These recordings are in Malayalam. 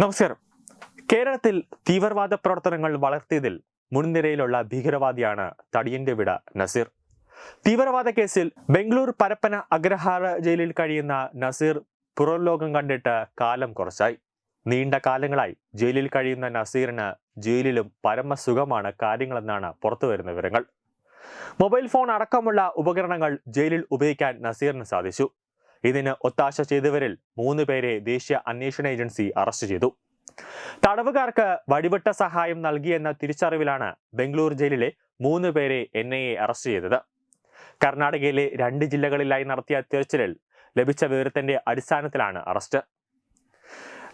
നമസ്കാരം. കേരളത്തിൽ തീവ്രവാദ പ്രവർത്തനങ്ങൾ വളർത്തിയതിൽ മുൻനിരയിലുള്ള ഭീകരവാദിയാണ് തടിയന്റെ വിട നസീർ. തീവ്രവാദ കേസിൽ ബംഗളൂർ പരപ്പന അഗ്രഹാര ജയിലിൽ കഴിയുന്ന നസീർ പുറം ലോകം കണ്ടിട്ട് കാലം കുറച്ചായി. നീണ്ട കാലങ്ങളായി ജയിലിൽ കഴിയുന്ന നസീറിന് ജയിലിലും പരമസുഖമാണ് കാര്യങ്ങളെന്നാണ് പുറത്തുവരുന്ന വിവരങ്ങൾ. മൊബൈൽ ഫോൺ അടക്കമുള്ള ഉപകരണങ്ങൾ ജയിലിൽ ഉപയോഗിക്കാൻ നസീറിന് സാധിച്ചു. ഇതിന് ഒത്താശ ചെയ്തവരിൽ മൂന്ന് പേരെ ദേശീയ അന്വേഷണ ഏജൻസി അറസ്റ്റ് ചെയ്തു. തടവുകാർക്ക് വഴിവിട്ട സഹായം നൽകിയെന്ന തിരിച്ചറിവിലാണ് ബംഗളൂരു ജയിലിലെ മൂന്ന് പേരെ എൻ അറസ്റ്റ് ചെയ്തത്. കർണാടകയിലെ രണ്ട് ജില്ലകളിലായി നടത്തിയ തിരച്ചിലിൽ ലഭിച്ച വിവരത്തിന്റെ അടിസ്ഥാനത്തിലാണ് അറസ്റ്റ്.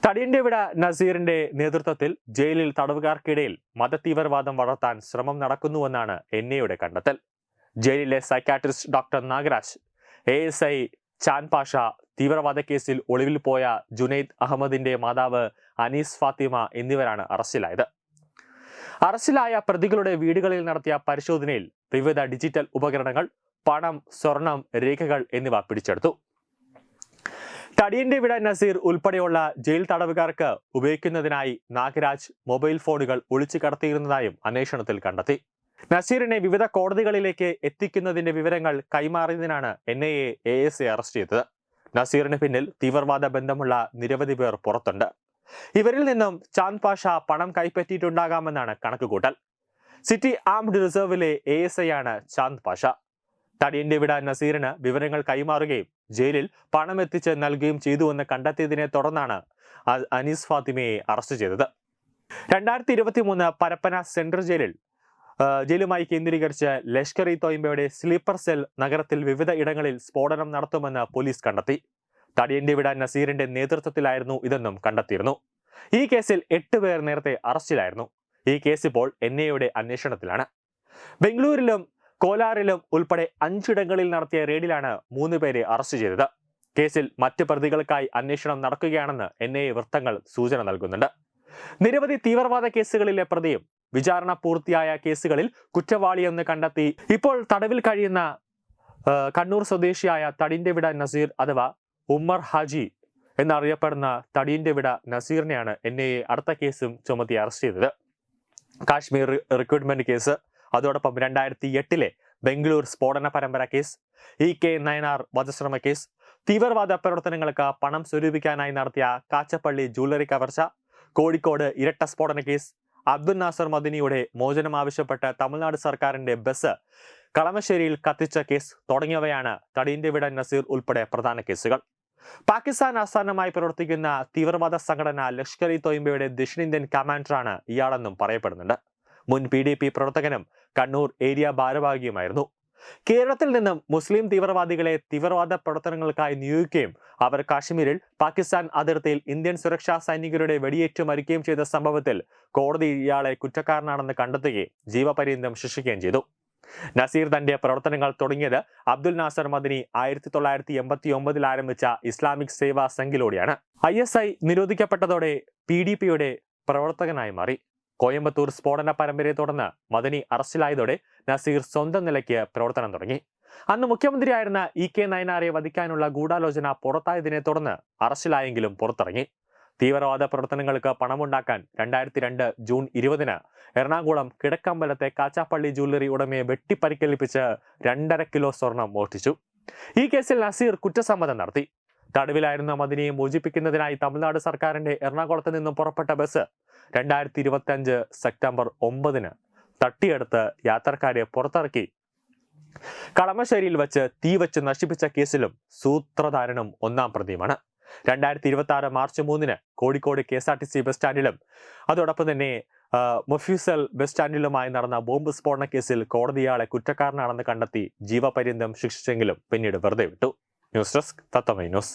തടിയന്റെ വിട നസീറിന്റെ നേതൃത്വത്തിൽ ജയിലിൽ തടവുകാർക്കിടയിൽ മതതീവ്രവാദം വളർത്താൻ ശ്രമം നടക്കുന്നുവെന്നാണ് എൻ ഐയുടെ കണ്ടെത്തൽ. ജയിലിലെ psychiatrist doctor Nagaraj A S I Chan Pasha തീവ്രവാദ കേസിൽ ഒളിവിൽ പോയ ജുനൈദ് അഹമ്മദിന്റെ മാതാവ് അനീസ് ഫാത്തിമ എന്നിവരാണ് അറസ്റ്റിലായത്. അറസ്റ്റിലായ പ്രതികളുടെ വീടുകളിൽ നടത്തിയ പരിശോധനയിൽ വിവിധ ഡിജിറ്റൽ ഉപകരണങ്ങൾ പണം സ്വർണം രേഖകൾ എന്നിവ പിടിച്ചെടുത്തു. തടിയന്റെ വിട നസീർ ഉൾപ്പെടെയുള്ള ജയിൽ തടവുകാർക്ക് ഉപയോഗിക്കുന്നതിനായി നാഗരാജ് മൊബൈൽ ഫോണുകൾ ഒളിച്ചു കടത്തിയിരുന്നതായും അന്വേഷണത്തിൽ കണ്ടെത്തി. നസീറിനെ വിവിധ കോടതികളിലേക്ക് എത്തിക്കുന്നതിന്റെ വിവരങ്ങൾ കൈമാറിയതിനാണ് N I A S A arrest ചെയ്തത്. നസീറിന് പിന്നിൽ തീവ്രവാദ ബന്ധമുള്ള നിരവധി പേർ പുറത്തുണ്ട്. ഇവരിൽ നിന്നും ചാന്ദ് പാഷ പണം കൈപ്പറ്റിയിട്ടുണ്ടാകാമെന്നാണ് കണക്കുകൂട്ടൽ. സിറ്റി ആംഡ് റിസർവിലെ എ എസ് ഐ ആണ് ചാന്ദ് പാഷ. തടിയന്റെ വിട നസീറിന് വിവരങ്ങൾ കൈമാറുകയും ജയിലിൽ പണം എത്തിച്ച് നൽകുകയും ചെയ്തുവെന്ന് കണ്ടെത്തിയതിനെ തുടർന്നാണ് അനീസ് ഫാത്തിമയെ അറസ്റ്റ് ചെയ്തത്. രണ്ടായിരത്തി ഇരുപത്തി മൂന്ന് പരപ്പന സെൻട്രൽ ജയിലിൽ ജയിലുമായി കേന്ദ്രീകരിച്ച് ലഷ്കർ ഇ തോയിമ്പയുടെ സ്ലീപ്പർ സെൽ നഗരത്തിൽ വിവിധ ഇടങ്ങളിൽ സ്ഫോടനം നടത്തുമെന്ന് പോലീസ് കണ്ടെത്തി. തടിയന്റെ വിടാൻ നസീറിന്റെ നേതൃത്വത്തിലായിരുന്നു ഇതെന്നും കണ്ടെത്തിയിരുന്നു. ഈ കേസിൽ എട്ട് പേർ നേരത്തെ അറസ്റ്റിലായിരുന്നു. ഈ കേസ് ഇപ്പോൾ എൻ ഐയുടെ അന്വേഷണത്തിലാണ്. ബംഗളൂരിലും കോലാറിലും ഉൾപ്പെടെ അഞ്ചിടങ്ങളിൽ നടത്തിയ റെയ്ഡിലാണ് മൂന്ന് പേരെ അറസ്റ്റ് ചെയ്തത്. കേസിൽ മറ്റ് പ്രതികൾക്കായി അന്വേഷണം നടക്കുകയാണെന്ന് എൻ ഐ വൃത്തങ്ങൾ സൂചന നൽകുന്നുണ്ട്. നിരവധി തീവ്രവാദ കേസുകളിലെ പ്രതിയും വിചാരണ പൂർത്തിയായ കേസുകളിൽ കുറ്റവാളിയെന്ന് കണ്ടെത്തി. ഇപ്പോൾ തടവിൽ കഴിയുന്ന കണ്ണൂർ സ്വദേശിയായ തടിന്റെ വിട നസീർ അഥവാ ഉമ്മർ ഹാജി എന്നറിയപ്പെടുന്ന തടിയന്റെ വിട നസീറിനെയാണ് എൻ ഐ അടുത്ത കേസും ചുമത്തി അറസ്റ്റ് ചെയ്തത്. Kashmir recruitment case. അതോടൊപ്പം രണ്ടായിരത്തി എട്ടിലെ ബംഗളൂർ സ്ഫോടന പരമ്പര കേസ് ഇ കെ നയനാർ വധശ്രമ കേസ് തീവ്രവാദ പ്രവർത്തനങ്ങൾക്ക് പണം സ്വരൂപിക്കാനായി നടത്തിയ കാച്ചപ്പള്ളി ജ്വല്ലറി കവർച്ച കോഴിക്കോട് ഇരട്ട സ്ഫോടന കേസ് അബ്ദുൽ നാസർ മദിനിയുടെ മോചനം ആവശ്യപ്പെട്ട് തമിഴ്നാട് സർക്കാരിന്റെ ബസ് കളമശ്ശേരിയിൽ കത്തിച്ച കേസ് തുടങ്ങിയവയാണ് തടിയന്റെ വിട നസീർ ഉൾപ്പെടെ പ്രധാന കേസുകൾ. പാകിസ്ഥാൻ ആസ്ഥാനമായി പ്രവർത്തിക്കുന്ന തീവ്രവാദ സംഘടന ലഷ്കർ ഇ തോയിമ്പയുടെ ദക്ഷിണേന്ത്യൻ കമാൻഡറാണ് ഇയാളെന്നും പറയപ്പെടുന്നുണ്ട്. മുൻ പി പ്രവർത്തകനും കണ്ണൂർ ഏരിയ ഭാരവാഹിയുമായിരുന്നു. കേരളത്തിൽ നിന്നും മുസ്ലിം തീവ്രവാദികളെ തീവ്രവാദ പ്രവർത്തനങ്ങൾക്കായി നിയോഗിക്കുകയും അവർ കാശ്മീരിൽ പാകിസ്ഥാൻ അതിർത്തിയിൽ ഇന്ത്യൻ സുരക്ഷാ സൈനികരുടെ വെടിയേറ്റ് മരിക്കുകയും ചെയ്ത സംഭവത്തിൽ കോടതി ഇയാളെ കുറ്റക്കാരനാണെന്ന് കണ്ടെത്തുകയും ജീവപര്യന്തം ശിക്ഷിക്കുകയും ചെയ്തു. നസീർ തന്റെ പ്രവർത്തനങ്ങൾ തുടങ്ങിയത് അബ്ദുൽ നാസർ മദിനി ആയിരത്തി തൊള്ളായിരത്തി എൺപത്തി ഒമ്പതിൽ ആരംഭിച്ച ഇസ്ലാമിക് സേവാ സംഘിലൂടെയാണ്. ഐ എസ് ഐ നിരോധിക്കപ്പെട്ടതോടെ പി ഡി പിയുടെ പ്രവർത്തകനായി മാറി. കോയമ്പത്തൂർ സ്ഫോടന പരമ്പരയെ തുടർന്ന് മദനി അറസ്റ്റിലായതോടെ നസീർ സ്വന്തം നിലയ്ക്ക് പ്രവർത്തനം തുടങ്ങി. അന്ന് മുഖ്യമന്ത്രിയായിരുന്ന ഇ കെ നയനാരെ വധിക്കാനുള്ള ഗൂഢാലോചന പുറത്തായതിനെ തുടർന്ന് അറസ്റ്റിലായെങ്കിലും പുറത്തിറങ്ങി. തീവ്രവാദ പ്രവർത്തനങ്ങൾക്ക് പണമുണ്ടാക്കാൻ രണ്ടായിരത്തി രണ്ട് ജൂൺ ഇരുപതിന് എറണാകുളം കിടക്കമ്പലത്തെ കാച്ചാപ്പള്ളി ജ്വല്ലറി ഉടമയെ വെട്ടിപ്പരിക്കേൽപ്പിച്ച് രണ്ടര കിലോ സ്വർണം മോഷ്ടിച്ചു. ഈ കേസിൽ നസീർ കുറ്റസമ്മതം നടത്തി. തടവിലായിരുന്ന മദിനിയെ മോചിപ്പിക്കുന്നതിനായി തമിഴ്നാട് സർക്കാരിന്റെ എറണാകുളത്ത് നിന്നും പുറപ്പെട്ട ബസ് രണ്ടായിരത്തി ഇരുപത്തി അഞ്ച് സെപ്റ്റംബർ ഒമ്പതിന് തട്ടിയെടുത്ത് യാത്രക്കാരെ പുറത്തിറക്കി. കളമശ്ശേരിയിൽ വെച്ച് തീ വെച്ച് നശിപ്പിച്ച കേസിലും സൂത്രധാരനും ഒന്നാം പ്രതിയുമാണ്. രണ്ടായിരത്തി ഇരുപത്തി ആറ് മാർച്ച് മൂന്നിന് Kozhikode K S R T C bus സ്റ്റാൻഡിലും അതോടൊപ്പം തന്നെ മൊഫ്യൂസൽ ബസ് സ്റ്റാൻഡിലുമായി നടന്ന ബോംബ് സ്ഫോടന കേസിൽ കോടതി ഇയാളെ കുറ്റക്കാരനാണെന്ന് കണ്ടെത്തി ജീവപര്യന്തം ശിക്ഷിച്ചെങ്കിലും പിന്നീട് വെറുതെ വിട്ടു. News desk Tattvamayi news.